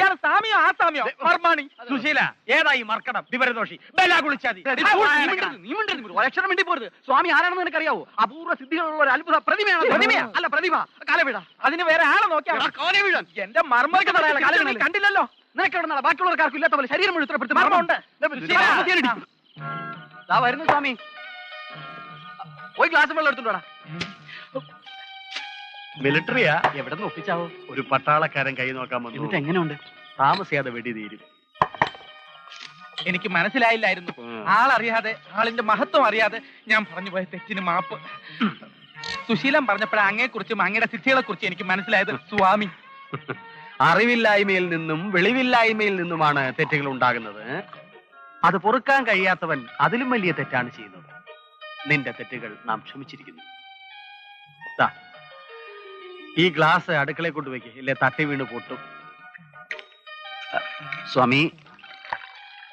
ഇയാൾ സാമിയോ ആ സാമിയോ? മർമാണി. സുശീല ഏതായി മർക്കടം വിവരദോഷി ബല കുളിച്ചാതി. ഒരക്ഷരം വേണ്ടി പോരുത്. സ്വാമി ആരാണെന്ന് നിനക്കറിയാവോ? അപൂർവ സിദ്ധികളുള്ള ഒരു അത്ഭുത പ്രതിമയാണ്. പ്രതിമയാ? അല്ല പ്രതിമ. കാലവിട അതിന് വേറെ ആളെ നോക്കിയാൽ. എന്റെ മർമ്മ നിനക്ക് പറയാനുള്ള കാലം ഇല്ലല്ലോ. കണ്ടില്ലല്ലോ? നിനക്ക് എവിടെ നിന്നാ ബാക്കിയുള്ളവർക്കാർക്കും ഇല്ലാത്ത പോലെ ശരീരം മുഴുവൻ മർമ്മമുണ്ട്. വരുന്നു സ്വാമി. പോയി ഗ്ലാസ് വെള്ളം എടുത്തുണ്ടോടാ മിലിറ്ററിയാ എവിടെ നിന്ന് ഒപ്പിച്ചാവോ? ഒരു പട്ടാളക്കാരൻ കൈ നോക്കാൻ എന്നിട്ട് വന്നു എങ്ങനെയുണ്ട്? താമസിയാതെ വെടി തീരും. എനിക്ക് മനസ്സിലായില്ലായിരുന്നു. ആളറിയാതെ ആളിന്റെ മഹത്വം അറിയാതെ ഞാൻ പറഞ്ഞു പോയ തെറ്റിന് മാപ്പ്. സുശീലൻ പറഞ്ഞപ്പോൾ അങ്ങയെ കുറിച്ചും അങ്ങയുടെ സിദ്ധികളെ കുറിച്ച് എനിക്ക് മനസ്സിലായത് സ്വാമി. അറിവില്ലായ്മയിൽ നിന്നും വെളിവില്ലായ്മയിൽ നിന്നുമാണ് തെറ്റുകൾ ഉണ്ടാകുന്നത്. അത് പൊറുക്കാൻ കഴിയാത്തവൻ അതിലും വലിയ തെറ്റാണ് ചെയ്യുന്നത്. നിന്റെ തെറ്റുകൾ നാം ക്ഷമിച്ചിരിക്കുന്നു. ഈ ഗ്ലാസ് അടുക്കളയിൽ കൊണ്ടുവയ്ക്ക് ഇല്ലേ തട്ടി വീണ് പൊട്ടും. സ്വാമി.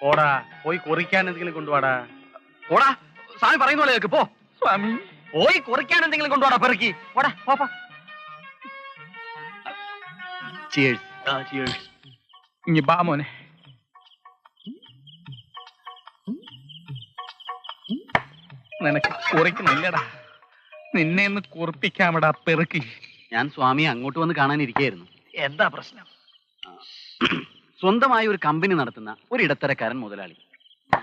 ഓടാ പോയി കുറിക്കാൻ എന്തെങ്കിലും കൊണ്ടുപോടാ ഓടാ സ്വാമി പറയുന്ന പോലെ കേൾക്ക് പോ. സ്വാമി. പോയി കുറിക്കാൻ എന്തെങ്കിലും കൊണ്ടുപോടാ പെറുക്കി. ഓടാ പോപ്പാ ചിയേഴ്സ് ചിയേഴ്സ് ഇനി ബാ മോനെ. നിനക്ക് കുറിക്കണില്ലടാ. നിന്നെ ഒന്ന് കുറിപ്പിക്കാമടാ പെറുക്കി. ഞാൻ സ്വാമിയെ അങ്ങോട്ട് വന്ന് കാണാനിരിക്കുകയായിരുന്നു എന്താ പ്രശ്നം? സ്വന്തമായി ഒരു കമ്പനി നടത്തുന്ന ഒരു ഇടത്തരക്കാരൻ മുതലാളി.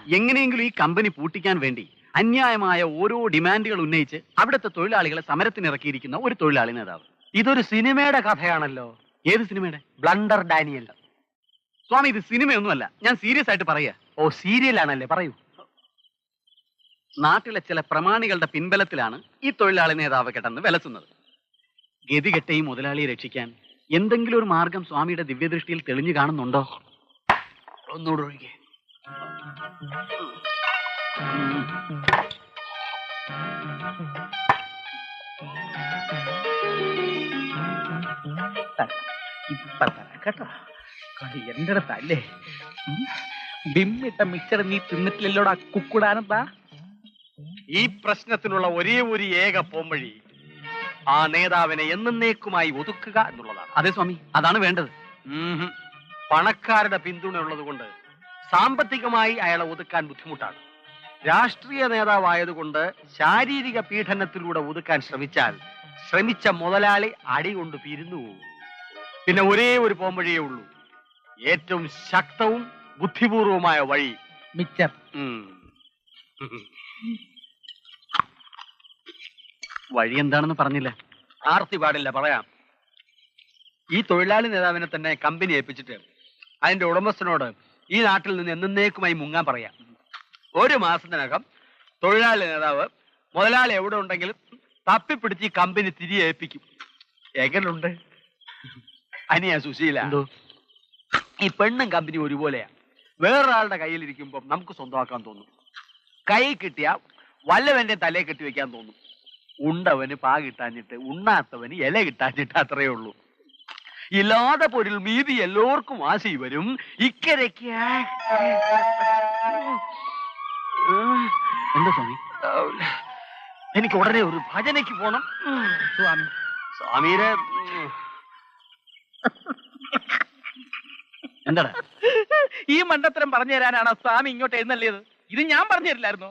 എങ്ങനെയെങ്കിലും ഈ കമ്പനി പൂട്ടിക്കാൻ വേണ്ടി അന്യായമായ ഓരോ ഡിമാൻഡുകൾ ഉന്നയിച്ച് അവിടുത്തെ തൊഴിലാളികളെ സമരത്തിനിറക്കിയിരിക്കുന്ന ഒരു തൊഴിലാളി നേതാവ്. ഇതൊരു സിനിമയുടെ കഥയാണല്ലോ. ഏത് സിനിമയുടെ? Blunder Daniel. സ്വാമി ഇത് സിനിമയൊന്നുമല്ല. ഞാൻ സീരിയസ് ആയിട്ട് പറയാ. ഓ സീരിയൽ ആണല്ലേ പറയൂ. നാട്ടിലെ ചില പ്രമാണികളുടെ പിൻബലത്തിലാണ് ഈ തൊഴിലാളി നേതാവ് കിടന്ന് വിലസുന്നത്. ഗതികെട്ട ഈ മുതലാളിയെ രക്ഷിക്കാൻ എന്തെങ്കിലും ഒരു മാർഗം സ്വാമിയുടെ ദിവ്യദൃഷ്ടിയിൽ തെളിഞ്ഞു കാണുന്നുണ്ടോ? ഒന്നുകൂടെ ഒഴികെ. ഇപ്പൊ തരാം കേട്ടോ എന്റെ അടുത്തല്ലേ ബിമ്മിട്ട മിക്സർ നീ തിന്നിട്ടില്ലല്ലോടാ കുക്കുടാനെന്താ ഈ പ്രശ്നത്തിനുള്ള ഒരേ ഒരു ഏക പോംവഴി ആ നേതാവിനെ എന്നേക്കുമായി ഒതുക്കുക എന്നുള്ളതാണ്. അതെ സ്വാമി അതാണ് വേണ്ടത്. പണക്കാരുടെ പിന്തുണ ഉള്ളത് കൊണ്ട് സാമ്പത്തികമായി അയാളെ ഒതുക്കാൻ ബുദ്ധിമുട്ടാണ്. രാഷ്ട്രീയ നേതാവായതുകൊണ്ട് ശാരീരിക പീഡനത്തിലൂടെ ഒതുക്കാൻ ശ്രമിച്ചാൽ ശ്രമിച്ച മുതലാളി അടി കൊണ്ട് പിരിഞ്ഞു പോകും. പിന്നെ ഒരേ ഒരു പോംവഴിയേ ഉള്ളൂ. ഏറ്റവും ശക്തവും ബുദ്ധിപൂർവമായ വഴി. മിച്ചർ. വഴി എന്താണെന്ന് പറഞ്ഞില്ല? ആർത്തി പാടില്ല പറയാം. ഈ തൊഴിലാളി നേതാവിനെ തന്നെ കമ്പനി ഏൽപ്പിച്ചിട്ട് അതിന്റെ ഉടമസ്ഥനോട് ഈ നാട്ടിൽ നിന്ന് എന്നേക്കുമായി മുങ്ങാൻ പറയാം. ഒരു മാസത്തിനകം തൊഴിലാളി നേതാവ് മുതലാളി എവിടെ ഉണ്ടെങ്കിലും തപ്പിപ്പിടിച്ച് ഈ കമ്പനി തിരികെ ഏൽപ്പിക്കും. എങ്ങനുണ്ട്? അനിയാ സുശീല ഈ പെണ്ണും കമ്പനി ഒരുപോലെയാ. വേറൊരാളുടെ കയ്യിലിരിക്കുമ്പോൾ നമുക്ക് സ്വന്തമാക്കാൻ തോന്നും. കൈ കിട്ടിയ വല്ലവന്റെ തലയെ കെട്ടി വെക്കാൻ തോന്നും. ഉണ്ടവന് പാ കിട്ടാഞ്ഞിട്ട് ഉണ്ണാത്തവന് ഇല കിട്ടാഞ്ഞിട്ട് അത്രയേ ഉള്ളൂ. ഇല്ലാതെ പൊരുൾ മീതി എല്ലാവർക്കും ആശി വരും. ഇക്കരയ്ക്ക് എന്താ സ്വാമി? എനിക്ക് ഉടനെ ഒരു ഭജനയ്ക്ക് പോണം. സ്വാമി. സ്വാമീരെ എന്താടാ? ഈ മണ്ടത്തരം പറഞ്ഞു തരാനാണോ സ്വാമി ഇങ്ങോട്ട് എഴുന്നള്ളിയത്? ഇത് ഞാൻ പറഞ്ഞു തരില്ലായിരുന്നോ?